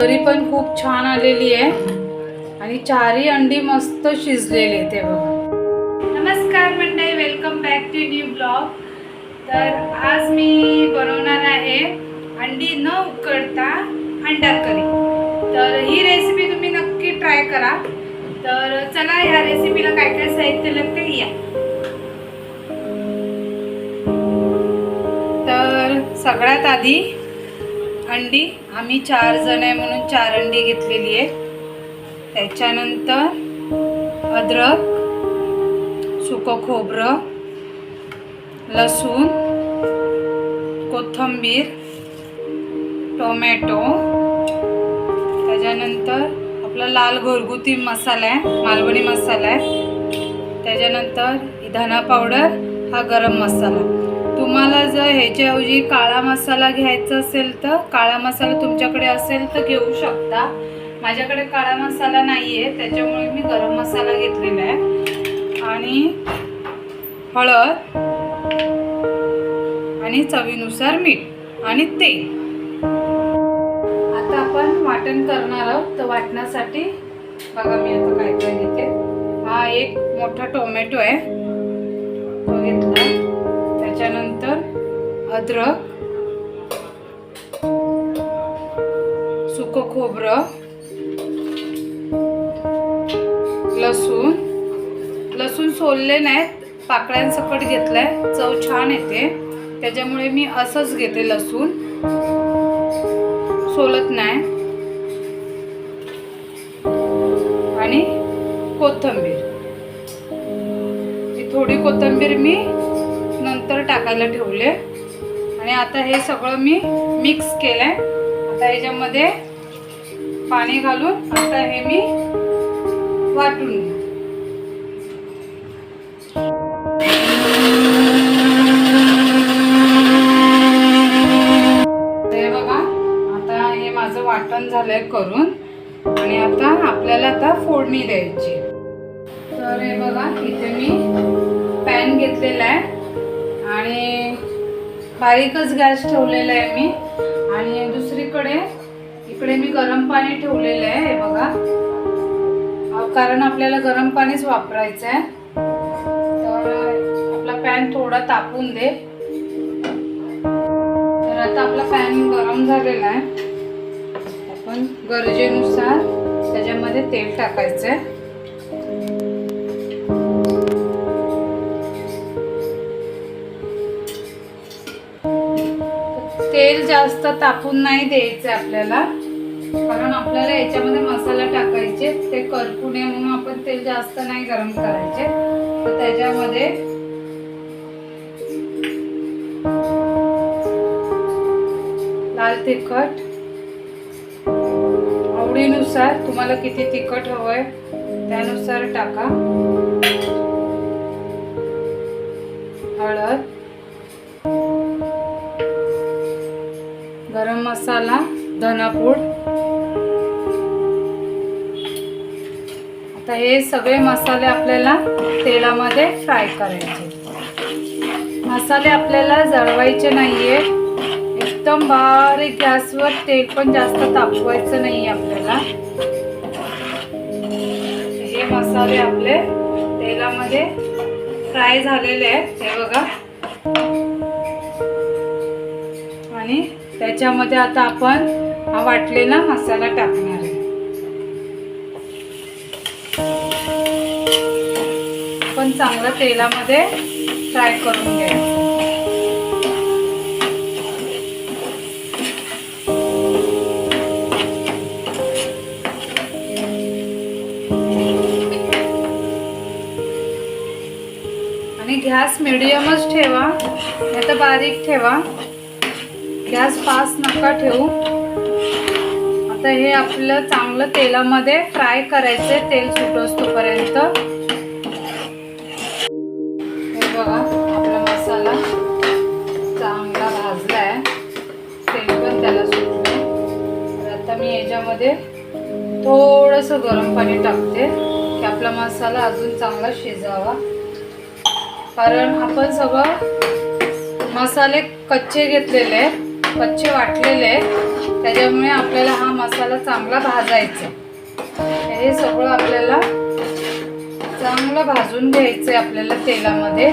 तरी पण खूप छान आलेली आहे. आणि चारही अंडी मस्त शिजलेली ते बघा. नमस्कार मंडळी welcome back to new blog तर आज मी बनवणार आहे अंडी न उकडता अंडा करी तर ही रेसिपी तुम्ही नक्की ट्राय करा. तर चला ह्या रेसिपीला काय काय साहित्य लागते या. तर सगळ्यात आधी अंडी. आम्ही चार जण आहे म्हणून चार अंडी घेतलेली आहे. त्याच्यानंतर अद्रक सुकं खोबरं लसूण कोथिंबीर टोमॅटो. त्याच्यानंतर आपला लाल घरगुती मसाला आहे मालवणी मसाला आहे. त्याच्यानंतर धना पावडर हा गरम मसाला. तुम्हाला जर ह्याच्याऐवजी काळा मसाला घ्यायचा असेल तर काळा मसाला तुमच्याकडे असेल तर घेऊ शकता. माझ्याकडे काळा मसाला नाही आहे त्याच्यामुळे मी गरम मसाला घेतलेला आहे. आणि हळद आणि चवीनुसार मीठ आणि तेल. आता आपण वाटण करणार आहोत तर वाटण्यासाठी बघा मी आता काय काय घेते. हा एक मोठा टोमॅटो आहे. अद्रक सुकं खोबरं लसूण. लसूण सोलले नाहीत पाकळ्यांसकट घेतलाय. चव छान येते. त्याच्यामुळे मी असंच घेते लसूण. सोलत नाही. आणि कोथिंबीर. ही थोडी कोथिंबीर मी नंतर टाकायला ठेवले. आणि आता हे सगळं मी मिक्स केलं आहे आता ह्याच्यामध्ये पाणी घालून आता हे मी वाटून घेऊ. बघा आता हे माझं वाटण झालंय करून. आणि आता आपल्याला आता फोडणी द्यायची. तर हे बघा इथे मी पॅन घेतलेला आहे. आणि बारीकच गॅस ठेवलेला आहे मी. आणि दुसरीकडे इकडे मी गरम पाणी ठेवलेलं आहे हे बघा. कारण आपल्याला गरम पाणीच वापरायचं आहे. तर आपला पॅन थोडा तापून दे. तर आता आपला पॅन गरम झालेला आहे. आपण गरजेनुसार त्याच्यामध्ये तेल टाकायचं आहे. जास्त तापून नाही द्यायचं आपल्याला. कारण आपल्याला याच्यामध्ये मसाला टाकायचे ते करपू नये म्हणून आपण तेल जास्त नाही गरम करायचे. तर त्याच्यामध्ये लाल तिखट. आवडीनुसार तुम्हाला किती तिखट हवंय त्यानुसार टाका. हळद. गरम मसाला धनापूड. आता हे सगळे मसाले आपल्याला तेलामध्ये फ्राय करायचे. मसाले आपल्याला जळवायचे नाहीये. एकदम बारीक गॅसवर तेल पण जास्त तापवायचं नाही आपल्याला. हे मसाले आपले तेलामध्ये फ्राय झालेले आहेत. हे बघा. त्याच्यामध्ये आता आपण हा वाटलेला मसाला टाकणार आहे. आपण चांगलं तेलामध्ये फ्राय करून घ्यायचं. आणि गॅस मिडियमच ठेवा नाही तर बारीक ठेवा. गॅस फास्ट नका ठेवू. आता हे आपलं चांगलं तेलामध्ये फ्राय करायचं तेल सुटोस हे बघा आपला मसाला चांगला भाजला आहे तेल पण त्याला सुटले तर आता मी याच्यामध्ये थोडंसं गरम पाणी टाकते की आपला मसाला अजून चांगला शिजावा. कारण आपण सगळं मसाले कच्चे घेतलेले आहेत. कच्चे वाटलेले आहेत. त्याच्यामुळे आपल्याला हा मसाला चांगला भाजायचा हे सगळं आपल्याला चांगलं भाजून घ्यायचंय आपल्याला तेलामध्ये.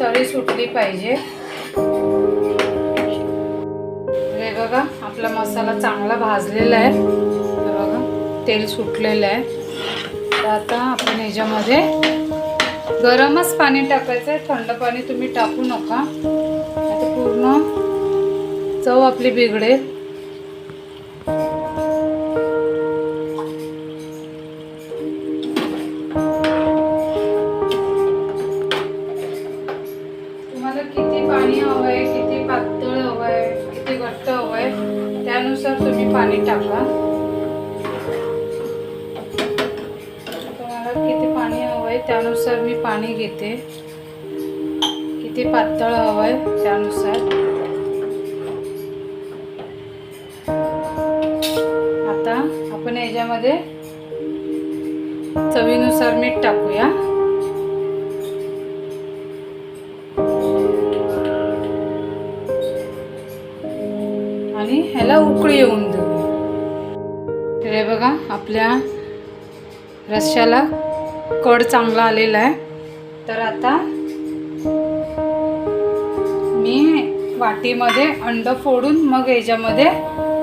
तळी सुटली पाहिजे. हे बघा आपला मसाला चांगला भाजलेला आहे. बघा तेल सुटलेलं आहे. तर आता आपण ह्याच्यामध्ये गरमच पाणी टाकायचं आहे थंड पाणी तुम्ही टाकू नका. पूर्ण चव आपली बिघडेल. तुम्हाला किती पाणी हवंय किती पातळ हवंय किती घट्ट हवंय त्यानुसार तुम्ही पाणी टाका. तुम्हाला किती पाणी हवंय त्यानुसार मी पाणी घेते. किती पातळ हवंय त्यानुसार. आता आपण याच्यामध्ये चवीनुसार मीठ टाकूया. आणि ह्याला उकळी येऊन देऊ. तर हे बघा आपल्या रश्याला कड चांगला आलेला आहे. तर आता वाटीमध्ये अंड फोडून मग याच्यामध्ये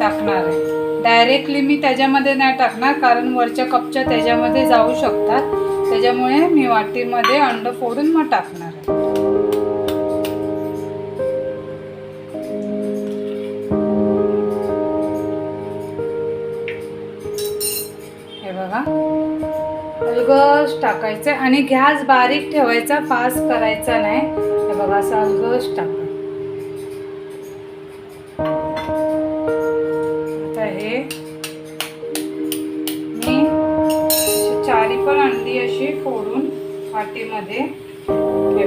टाकणार आहे. डायरेक्टली मी त्याच्यामध्ये नाही टाकणार कारण वरच्या कपच्या त्याच्यामध्ये जाऊ शकतात. त्याच्यामुळे मी वाटीमध्ये अंड फोडून मग टाकणार आहे. हे बघा. अलगस टाकायचं आणि गॅस बारीक ठेवायचा फास्ट करायचा नाही. हे बघा असं अलगस टाकायचं वाटीमध्ये हे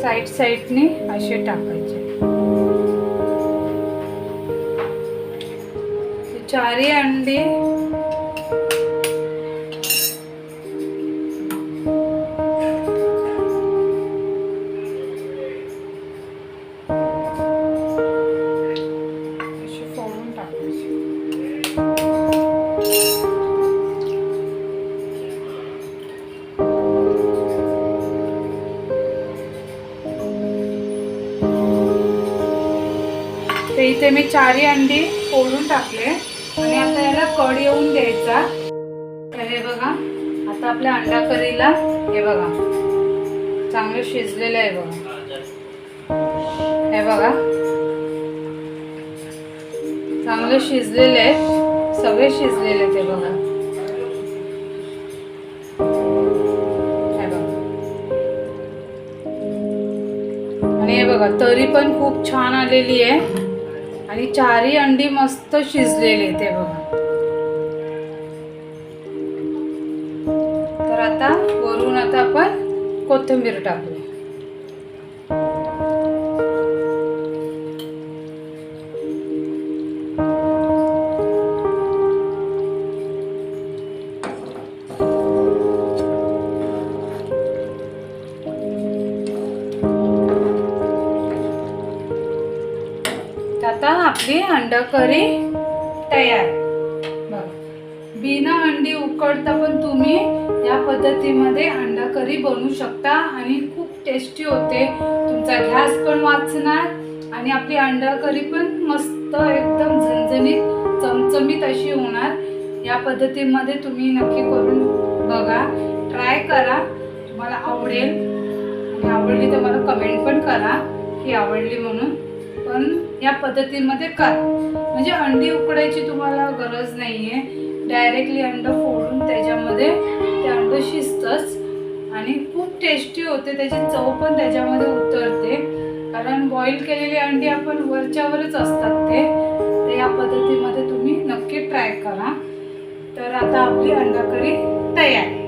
साईड साईडने असे टाकायचे. चारही चारी अंडी इथे मी चारी अंडी फोडून टाकले. आणि आता याला कड येऊन द्यायचा. तर हे बघा आता आपल्या अंडा करीला हे बघा चांगलं शिजलेलं आहे बघा. हे बघा चांगले शिजलेले सगळे शिजलेले ते बघा. हे बघा. आणि हे बघा तरी पण खूप छान आलेली आहे. आणि चारही अंडी मस्त शिजलेली ते बघा. तर आता वरून आता आपण कोथिंबीर टाकू आपली अंडा करी तयार. बघा बिना अंडी उकडता पण तुम्ही या पद्धतीमध्ये अंडा करी बनवू शकता आणि खूप टेस्टी होते. तुमचा गॅस पण वाचणार आणि आपली अंडा करी पण मस्त एकदम झणझणीत चमचमीत अशी होणार. या पद्धतीमध्ये तुम्ही नक्की करून बघा ट्राय करा. तुम्हाला आवडेल. आणि आवडली तर मला कमेंट पण करा की आवडली म्हणून. पण या पद्धतीमध्ये करा म्हणजे अंडी उकडायची तुम्हाला गरज नाही आहे डायरेक्टली अंडं फोडून त्याच्यामध्ये ते अंडं शिजतंच आणि खूप टेस्टी होते. त्याची चव पण त्याच्यामध्ये उतरते. कारण बॉईल केलेली अंडी आपण वरच्यावरच असतात ते. तर या पद्धतीमध्ये तुम्ही नक्की ट्राय करा. तर आता आपली अंडा करी तयार.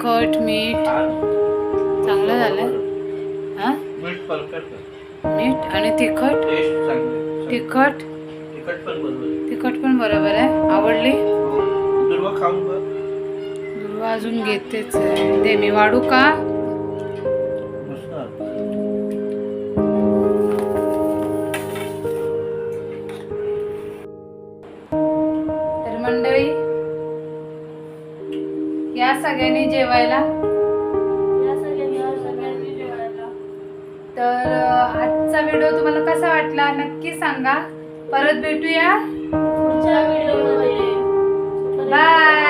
तिखट मीठ. चांगलं झालं. हा? मीठ आणि तिखट? तिखट? तिखट पण बरोबर आहे. तिखट पण बरोबर आहे. आवडली. दुर्वा अजून घेतेच. दे मी वाढू का? सगळ्यांनी जेवायला? तर आजचा व्हिडिओ तुम्हाला कसा वाटला नक्की सांगा. परत भेटूया. बाय.